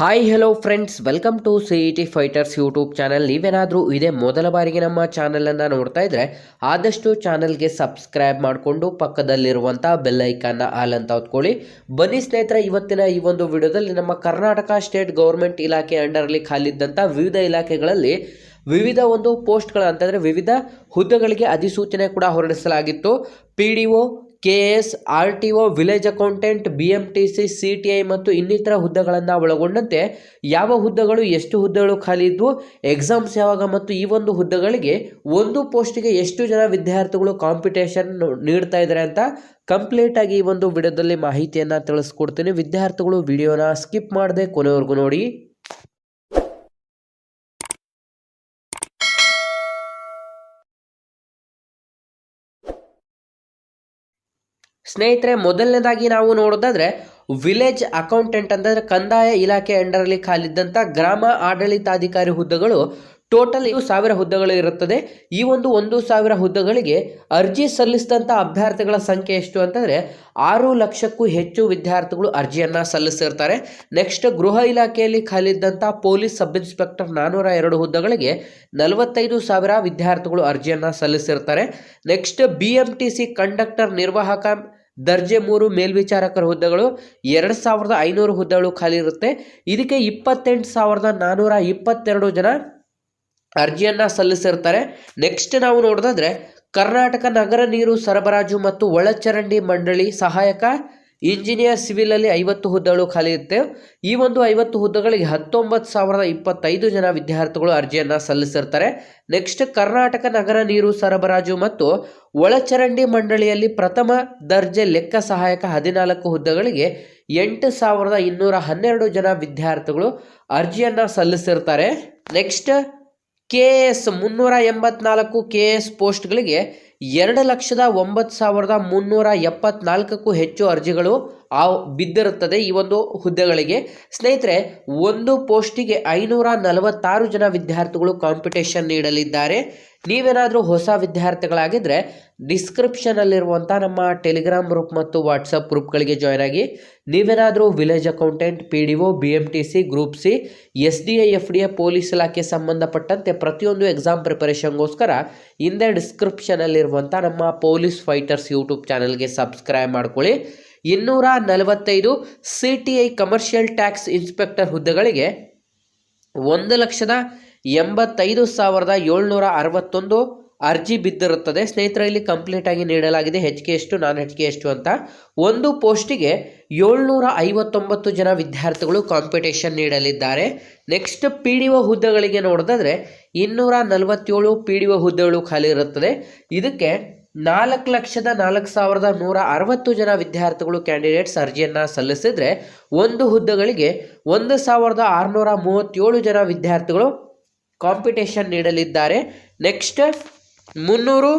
Hi hello friends welcome to C E T fighters YouTube channel ನೀವೇನಾದರೂ ಇದೇ ಮೊದಲ ಬಾರಿಗೆ ನಮ್ಮ ಚಾನಲನ್ನು ನೋಡ್ತಾ ಇದ್ದರೆ ಆದಷ್ಟು ಚಾನಲ್ಗೆ ಸಬ್ಸ್ಕ್ರೈಬ್ ಮಾಡಿಕೊಂಡು ಪಕ್ಕದಲ್ಲಿರುವಂಥ ಬೆಲ್ ಐಕಾನ್ನ ಆಲ್ ಅಂತ ಹೊತ್ಕೊಳ್ಳಿ. ಬನ್ನಿ ಸ್ನೇಹಿತರೆ, ಇವತ್ತಿನ ಈ ಒಂದು ವಿಡಿಯೋದಲ್ಲಿ ನಮ್ಮ ಕರ್ನಾಟಕ ಸ್ಟೇಟ್ ಗೌರ್ಮೆಂಟ್ ಇಲಾಖೆ ಅಂಡರಲ್ಲಿ ಖಾಲಿದ್ದಂಥ ವಿವಿಧ ಇಲಾಖೆಗಳಲ್ಲಿ ವಿವಿಧ ಒಂದು ಪೋಸ್ಟ್ಗಳ ಅಂತಂದರೆ ವಿವಿಧ ಹುದ್ದೆಗಳಿಗೆ ಅಧಿಸೂಚನೆ ಕೂಡ ಹೊರಡಿಸಲಾಗಿತ್ತು. P D O K S R T O village accountant B M T C C T I ಮತ್ತು ಇನ್ನಿತರ ಹುದ್ದೆಗಳನ್ನು ಒಳಗೊಂಡಂತೆ ಯಾವ ಹುದ್ದೆಗಳು, ಎಷ್ಟು ಹುದ್ದೆಗಳು ಖಾಲಿ ಇದ್ವು, ಎಕ್ಸಾಮ್ಸ್ ಯಾವಾಗ ಮತ್ತು ಈ ಒಂದು ಹುದ್ದೆಗಳಿಗೆ ಒಂದು ಪೋಸ್ಟಿಗೆ ಎಷ್ಟು ಜನ ವಿದ್ಯಾರ್ಥಿಗಳು ಕಾಂಪಿಟೇಷನ್ ನೀಡ್ತಾ ಇದ್ದಾರೆ ಅಂತ ಕಂಪ್ಲೀಟ್ ಆಗಿ ಈ ಒಂದು ವಿಡಿಯೋದಲ್ಲಿ ಮಾಹಿತಿಯನ್ನು ತಿಳಿಸ್ಕೊಡ್ತೀನಿ. ವಿದ್ಯಾರ್ಥಿಗಳು ವಿಡಿಯೋನ ಸ್ಕಿಪ್ ಮಾಡದೆ ಕೊನೆವರೆಗೂ ನೋಡಿ. ಸ್ನೇಹಿತರೆ, ಮೊದಲನೇದಾಗಿ ನಾವು ನೋಡೋದಾದ್ರೆ, ವಿಲೇಜ್ ಅಕೌಂಟೆಂಟ್ ಅಂತಂದ್ರೆ ಕಂದಾಯ ಇಲಾಖೆ ಅಂಡರಲ್ಲಿ ಖಾಲಿದ್ದಂಥ ಗ್ರಾಮ ಆಡಳಿತಾಧಿಕಾರಿ ಹುದ್ದೆಗಳು ಟೋಟಲ್ ಇದು ಸಾವಿರ ಹುದ್ದೆಗಳು ಇರುತ್ತದೆ ಈ ಒಂದು ಒಂದು ಸಾವಿರ ಹುದ್ದೆಗಳಿಗೆ ಅರ್ಜಿ ಸಲ್ಲಿಸಿದಂಥ ಅಭ್ಯರ್ಥಿಗಳ ಸಂಖ್ಯೆ ಎಷ್ಟು ಅಂತಂದರೆ, ಆರು ಲಕ್ಷಕ್ಕೂ ಹೆಚ್ಚು ವಿದ್ಯಾರ್ಥಿಗಳು ಅರ್ಜಿಯನ್ನು ಸಲ್ಲಿಸಿರ್ತಾರೆ. ನೆಕ್ಸ್ಟ್ ಗೃಹ ಇಲಾಖೆಯಲ್ಲಿ ಖಾಲಿದ್ದಂಥ ಪೊಲೀಸ್ ಸಬ್ ಇನ್ಸ್ಪೆಕ್ಟರ್ ನಾನ್ನೂರ ಎರಡು ಹುದ್ದೆಗಳಿಗೆ ನಲವತ್ತೈದು ಸಾವಿರ ವಿದ್ಯಾರ್ಥಿಗಳು ಅರ್ಜಿಯನ್ನು ಸಲ್ಲಿಸಿರ್ತಾರೆ. ನೆಕ್ಸ್ಟ್ ಬಿ ಕಂಡಕ್ಟರ್ ನಿರ್ವಾಹಕ ದರ್ಜೆ ಮೂರು ಮೇಲ್ವಿಚಾರಕರ ಹುದ್ದೆಗಳು ಎರಡು ಸಾವಿರದ ಐನೂರು ಹುದ್ದೆಗಳು ಖಾಲಿ ಇರುತ್ತೆ. ಇದಕ್ಕೆ ಇಪ್ಪತ್ತೆಂಟು ಸಾವಿರದ ನಾನ್ನೂರ ಇಪ್ಪತ್ತೆರಡು ಜನ ಅರ್ಜಿಯನ್ನು ಸಲ್ಲಿಸಿರ್ತಾರೆ. ನೆಕ್ಸ್ಟ್ ನಾವು ನೋಡೋದಾದ್ರೆ ಕರ್ನಾಟಕ ನಗರ ನೀರು ಸರಬರಾಜು ಮತ್ತು ಒಳಚರಂಡಿ ಮಂಡಳಿ ಸಹಾಯಕ ಇಂಜಿನಿಯರ್ ಸಿವಿಲಲ್ಲಿ ಐವತ್ತು ಹುದ್ದೆಗಳು ಖಾಲಿ ಇರುತ್ತೆ. ಈ ಒಂದು ಐವತ್ತು ಹುದ್ದೆಗಳಿಗೆ ಹತ್ತೊಂಬತ್ತು ಸಾವಿರದ ಇಪ್ಪತ್ತೈದು ಜನ ವಿದ್ಯಾರ್ಥಿಗಳು ಅರ್ಜಿಯನ್ನು ಸಲ್ಲಿಸಿರ್ತಾರೆ. ನೆಕ್ಸ್ಟ್ ಕರ್ನಾಟಕ ನಗರ ನೀರು ಸರಬರಾಜು ಮತ್ತು ಒಳಚರಂಡಿ ಮಂಡಳಿಯಲ್ಲಿ ಪ್ರಥಮ ದರ್ಜೆ ಲೆಕ್ಕ ಸಹಾಯಕ ಹದಿನಾಲ್ಕು ಹುದ್ದೆಗಳಿಗೆ ಎಂಟು ಸಾವಿರದ ಇನ್ನೂರ ಹನ್ನೆರಡು ಜನ ವಿದ್ಯಾರ್ಥಿಗಳು ಅರ್ಜಿಯನ್ನು ಸಲ್ಲಿಸಿರ್ತಾರೆ. ನೆಕ್ಸ್ಟ್ ಕೆ ಎಸ್ ಮುನ್ನೂರ ಎಂಬತ್ನಾಲ್ಕು ಕೆ ಎಸ್ ಪೋಸ್ಟ್ಗಳಿಗೆ ಎರಡು ಲಕ್ಷದ ಒಂಬತ್ತು ಸಾವಿರದ ಮುನ್ನೂರ ಎಪ್ಪತ್ನಾಲ್ಕಕ್ಕೂ ಹೆಚ್ಚು ಅರ್ಜಿಗಳು ಆ ಬಿದ್ದಿರುತ್ತದೆ ಈ ಒಂದು ಹುದ್ದೆಗಳಿಗೆ. ಸ್ನೇಹಿತರೆ, ಒಂದು ಪೋಸ್ಟಿಗೆ ಐನೂರ ನಲವತ್ತಾರು ಜನ ವಿದ್ಯಾರ್ಥಿಗಳು ಕಾಂಪಿಟೇಷನ್ ನೀಡಲಿದ್ದಾರೆ. ನೀವೇನಾದರೂ ಹೊಸ ವಿದ್ಯಾರ್ಥಿಗಳಾಗಿದ್ದರೆ ಡಿಸ್ಕ್ರಿಪ್ಷನಲ್ಲಿರುವಂಥ ನಮ್ಮ ಟೆಲಿಗ್ರಾಮ್ ಗ್ರೂಪ್ ಮತ್ತು ವಾಟ್ಸಪ್ ಗ್ರೂಪ್ಗಳಿಗೆ ಜಾಯ್ನ್ ಆಗಿ. ನೀವೇನಾದರೂ village accountant, P D O, B M T C, group C, S D I F D A, police ಇಲಾಖೆ ಸಂಬಂಧಪಟ್ಟಂತೆ ಪ್ರತಿಯೊಂದು ಎಕ್ಸಾಮ್ ಪ್ರಿಪರೇಷನ್ಗೋಸ್ಕರ ಹಿಂದೆ ಡಿಸ್ಕ್ರಿಪ್ಷನಲ್ಲಿರುವಂಥ ನಮ್ಮ ಪೊಲೀಸ್ ಫೈಟರ್ಸ್ ಯೂಟ್ಯೂಬ್ ಚಾನಲ್ಗೆ ಸಬ್ಸ್ಕ್ರೈಬ್ ಮಾಡ್ಕೊಳ್ಳಿ. ಇನ್ನೂರ ನಲವತ್ತೈದು C T I commercial tax inspector ಹುದ್ದೆಗಳಿಗೆ ಒಂದು ಲಕ್ಷದ ಎಂಬತ್ತೈದು ಸಾವಿರದ ಏಳ್ನೂರ ಅರವತ್ತೊಂದು ಅರ್ಜಿ ಬಿದ್ದಿರುತ್ತದೆ. ಸ್ನೇಹಿತರೆ, ಇಲ್ಲಿ ಕಂಪ್ಲೀಟ್ ಆಗಿ ನೀಡಲಾಗಿದೆ. ಹೆಚ್ಚಿಗೆ ಎಷ್ಟು, ನಾನ್ ಕೆ ಎಷ್ಟು ಅಂತ. ಒಂದು ಪೋಸ್ಟಿಗೆ ಏಳ್ನೂರ ಐವತ್ತೊಂಬತ್ತು ಜನ ವಿದ್ಯಾರ್ಥಿಗಳು ಕಾಂಪಿಟೇಷನ್ ನೀಡಲಿದ್ದಾರೆ. ನೆಕ್ಸ್ಟ್ ಪಿ ಡಿ ಒ ಹುದ್ದೆಗಳಿಗೆ ನೋಡಿದ್ರೆ ಇನ್ನೂರ ನಲವತ್ತೇಳು ಪಿ ಡಿ ಒ ಹುದ್ದೆಗಳು ಖಾಲಿ ಇರುತ್ತದೆ. ಇದಕ್ಕೆ ನಾಲ್ಕು ಲಕ್ಷದ ನಾಲ್ಕು ಸಾವಿರದ ನೂರ ಅರವತ್ತು ಜನ ವಿದ್ಯಾರ್ಥಿಗಳು ಕ್ಯಾಂಡಿಡೇಟ್ಸ್ ಅರ್ಜಿಯನ್ನು ಸಲ್ಲಿಸಿದರೆ, ಒಂದು ಹುದ್ದೆಗಳಿಗೆ ಒಂದು ಸಾವಿರದ ಆರುನೂರ ಮೂವತ್ತೇಳು ಜನ ವಿದ್ಯಾರ್ಥಿಗಳು ಕಾಂಪಿಟೇಷನ್ ನೀಡಲಿದ್ದಾರೆ. ನೆಕ್ಸ್ಟ್ ಮುನ್ನೂರು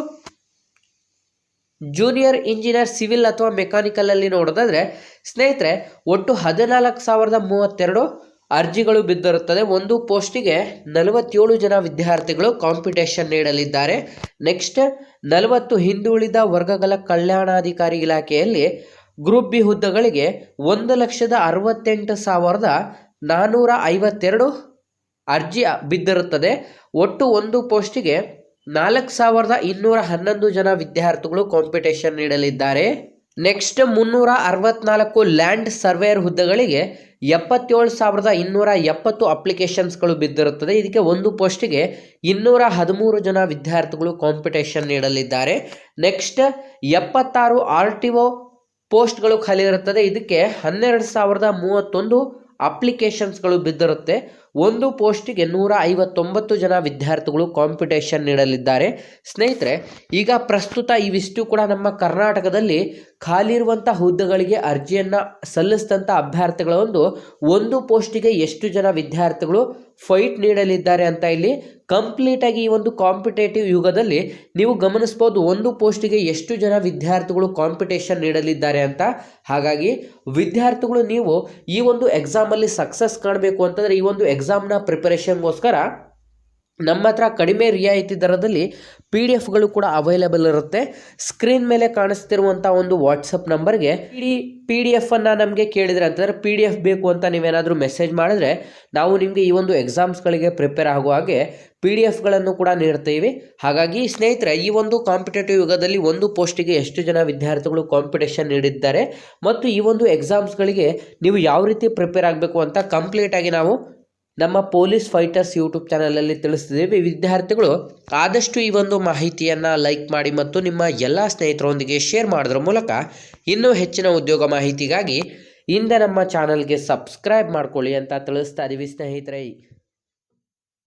ಜೂನಿಯರ್ ಇಂಜಿನಿಯರ್ ಸಿವಿಲ್ ಅಥವಾ ಮೆಕ್ಯಾನಿಕಲಲ್ಲಿ ನೋಡೋದಾದರೆ, ಸ್ನೇಹಿತರೆ, ಒಟ್ಟು ಹದಿನಾಲ್ಕು ಸಾವಿರದ ಮೂವತ್ತೆರಡು ಅರ್ಜಿಗಳು ಬಿದ್ದಿರುತ್ತದೆ. ಒಂದು ಪೋಸ್ಟಿಗೆ ನಲವತ್ತೇಳು ಜನ ವಿದ್ಯಾರ್ಥಿಗಳು ಕಾಂಪಿಟೇಷನ್ ನೀಡಲಿದ್ದಾರೆ. ನೆಕ್ಸ್ಟ್, ನಲವತ್ತು ಹಿಂದುಳಿದ ವರ್ಗಗಳ ಕಲ್ಯಾಣಾಧಿಕಾರಿ ಇಲಾಖೆಯಲ್ಲಿ ಗ್ರೂಪ್ ಬಿ ಹುದ್ದೆಗಳಿಗೆ ಒಂದು ಲಕ್ಷದ ಅರವತ್ತೆಂಟು ಸಾವಿರದ ನಾನ್ನೂರ ಐವತ್ತೆರಡು ಅರ್ಜಿ ಬಿದ್ದಿರುತ್ತದೆ. ಒಟ್ಟು ಒಂದು ಪೋಸ್ಟಿಗೆ ನಾಲ್ಕು ಸಾವಿರದ ಇನ್ನೂರ ಹನ್ನೊಂದು ಜನ ವಿದ್ಯಾರ್ಥಿಗಳು ಕಾಂಪಿಟೇಷನ್ ನೀಡಲಿದ್ದಾರೆ. ನೆಕ್ಸ್ಟ್ ಮುನ್ನೂರ ಅರವತ್ನಾಲ್ಕು ಲ್ಯಾಂಡ್ ಸರ್ವೇಯರ್ ಹುದ್ದೆಗಳಿಗೆ ಎಪ್ಪತ್ತೇಳು ಸಾವಿರದ ಇನ್ನೂರ ಎಪ್ಪತ್ತು ಅಪ್ಲಿಕೇಶನ್ಸ್ಗಳು ಬಿದ್ದಿರುತ್ತದೆ. ಇದಕ್ಕೆ ಒಂದು ಪೋಸ್ಟಿಗೆ ಇನ್ನೂರ ಹದಿಮೂರು ಜನ ವಿದ್ಯಾರ್ಥಿಗಳು ಕಾಂಪಿಟೇಷನ್ ನೀಡಲಿದ್ದಾರೆ. ನೆಕ್ಸ್ಟ್ ಎಪ್ಪತ್ತಾರು ಆರ್ ಟಿ ಒ ಪೋಸ್ಟ್ಗಳು ಖಾಲಿ ಇರುತ್ತದೆ. ಇದಕ್ಕೆ ಹನ್ನೆರಡು ಸಾವಿರದ ಮೂವತ್ತೊಂದು ಅಪ್ಲಿಕೇಶನ್ಸ್ಗಳು ಬಿದ್ದಿರುತ್ತೆ. ಒಂದು ಪೋಸ್ಟಿಗೆ ನೂರ ಐವತ್ತೊಂಬತ್ತು ಜನ ವಿದ್ಯಾರ್ಥಿಗಳು ಕಾಂಪಿಟೇಷನ್ ನೀಡಲಿದ್ದಾರೆ. ಸ್ನೇಹಿತರೆ, ಈಗ ಪ್ರಸ್ತುತ ಇವಿಷ್ಟು ಕೂಡ ನಮ್ಮ ಕರ್ನಾಟಕದಲ್ಲಿ ಖಾಲಿ ಇರುವಂಥ ಹುದ್ದೆಗಳಿಗೆ ಅರ್ಜಿಯನ್ನು ಸಲ್ಲಿಸಿದಂಥ ಅಭ್ಯರ್ಥಿಗಳ ಒಂದು ಒಂದು ಪೋಸ್ಟಿಗೆ ಎಷ್ಟು ಜನ ವಿದ್ಯಾರ್ಥಿಗಳು ಫೈಟ್ ನೀಡಲಿದ್ದಾರೆ ಅಂತ ಇಲ್ಲಿ ಕಂಪ್ಲೀಟಾಗಿ ಈ ಒಂದು ಕಾಂಪಿಟೇಟಿವ್ ಯುಗದಲ್ಲಿ ನೀವು ಗಮನಿಸ್ಬೋದು ಒಂದು ಪೋಸ್ಟಿಗೆ ಎಷ್ಟು ಜನ ವಿದ್ಯಾರ್ಥಿಗಳು ಕಾಂಪಿಟೇಷನ್ ನೀಡಲಿದ್ದಾರೆ ಅಂತ. ಹಾಗಾಗಿ ವಿದ್ಯಾರ್ಥಿಗಳು ನೀವು ಈ ಒಂದು ಎಕ್ಸಾಮಲ್ಲಿ ಸಕ್ಸಸ್ ಕಾಣಬೇಕು ಅಂತಂದರೆ ಈ ಒಂದು ಎಕ್ಸಾಮ್ನ ಪ್ರಿಪರೇಷನ್ಗೋಸ್ಕರ ನಮ್ಮ ಹತ್ರ ಕಡಿಮೆ ರಿಯಾಯಿತಿ ದರದಲ್ಲಿ ಪಿ ಡಿ ಎಫ್ಗಳು ಕೂಡ ಅವೈಲೇಬಲ್ ಇರುತ್ತೆ. ಸ್ಕ್ರೀನ್ ಮೇಲೆ ಕಾಣಿಸ್ತಿರುವಂಥ ಒಂದು ವಾಟ್ಸಪ್ ನಂಬರ್ಗೆ ಇಡೀ ಪಿ ಡಿ ಎಫನ್ನು ನಮಗೆ ಕೇಳಿದರೆ ಅಂತಂದರೆ ಪಿ ಡಿ ಎಫ್ ಬೇಕು ಅಂತ ನೀವೇನಾದರೂ ಮೆಸೇಜ್ ಮಾಡಿದ್ರೆ ನಾವು ನಿಮಗೆ ಈ ಒಂದು ಎಕ್ಸಾಮ್ಸ್ಗಳಿಗೆ ಪ್ರಿಪೇರ್ ಆಗುವ ಹಾಗೆ ಪಿ ಡಿ ಎಫ್ಗಳನ್ನು ಕೂಡ ನೀಡ್ತೀವಿ ಹಾಗಾಗಿ ಸ್ನೇಹಿತರೆ, ಈ ಒಂದು ಕಾಂಪಿಟೇಟಿವ್ ಯುಗದಲ್ಲಿ ಒಂದು ಪೋಸ್ಟಿಗೆ ಎಷ್ಟು ಜನ ವಿದ್ಯಾರ್ಥಿಗಳು ಕಾಂಪಿಟೇಷನ್ ನೀಡಿದ್ದಾರೆ ಮತ್ತು ಈ ಒಂದು ಎಕ್ಸಾಮ್ಸ್ಗಳಿಗೆ ನೀವು ಯಾವ ರೀತಿ ಪ್ರಿಪೇರ್ ಆಗಬೇಕು ಅಂತ ಕಂಪ್ಲೀಟಾಗಿ ನಾವು ನಮ್ಮ ಪೊಲೀಸ್ ಫೈಟರ್ಸ್ ಯೂಟ್ಯೂಬ್ ಚಾನಲಲ್ಲಿ ತಿಳಿಸ್ತಿದ್ದೀವಿ ವಿದ್ಯಾರ್ಥಿಗಳು ಆದಷ್ಟು ಈ ಒಂದು ಮಾಹಿತಿಯನ್ನು ಲೈಕ್ ಮಾಡಿ ಮತ್ತು ನಿಮ್ಮ ಎಲ್ಲ ಸ್ನೇಹಿತರೊಂದಿಗೆ ಶೇರ್ ಮಾಡೋದ್ರ ಮೂಲಕ ಇನ್ನೂ ಹೆಚ್ಚಿನ ಉದ್ಯೋಗ ಮಾಹಿತಿಗಾಗಿ ಇಂದ ನಮ್ಮ ಚಾನಲ್ಗೆ ಸಬ್ಸ್ಕ್ರೈಬ್ ಮಾಡ್ಕೊಳ್ಳಿ ಅಂತ ತಿಳಿಸ್ತಾ ಇದ್ದೀವಿ ಸ್ನೇಹಿತರೆ.